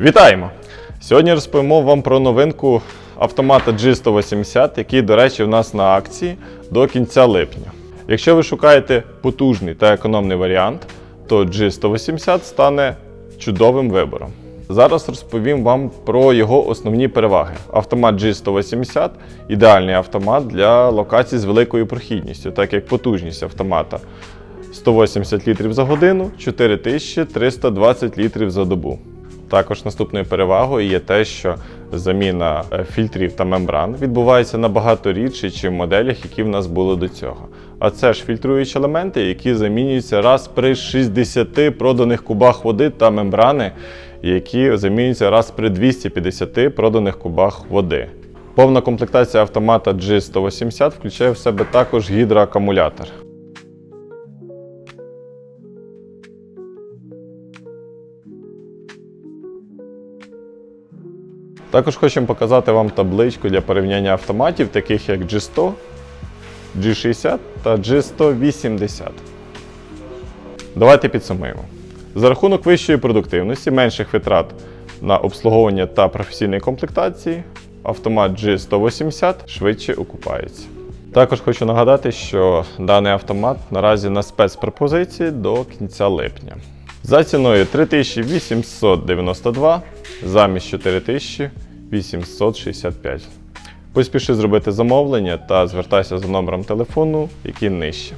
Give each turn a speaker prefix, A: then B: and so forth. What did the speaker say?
A: Вітаємо! Сьогодні розповімо вам про новинку автомата G180, який, до речі, в нас на акції до кінця липня. Якщо ви шукаєте потужний та економний варіант, то G180 стане чудовим вибором. Зараз розповім вам про його основні переваги. Автомат G180 ідеальний автомат для локацій з великою прохідністю, так як потужність автомата 180 літрів за годину, 4320 літрів за добу. Також наступною перевагою є те, що заміна е, фільтрів та мембран відбувається набагато рідше, ніж в моделях, які в нас були до цього. А це ж фільтруючі елементи, які замінюються раз при 60 проданих кубах води та мембрани, які замінюються раз при 250 проданих кубах води. Повна комплектація автомата G180 включає в себе також гідроакумулятор. Також хочемо показати вам табличку для порівняння автоматів, таких як G100, G60 та G180. Давайте підсумуємо. За рахунок вищої продуктивності, менших витрат на обслуговування та професійної комплектації, автомат G180 швидше окупається. Також хочу нагадати, що даний автомат наразі на спецпропозиції до кінця липня. За ціною 3892 замість 4865. Поспіши зробити замовлення та звертайся за номером телефону, який нижче.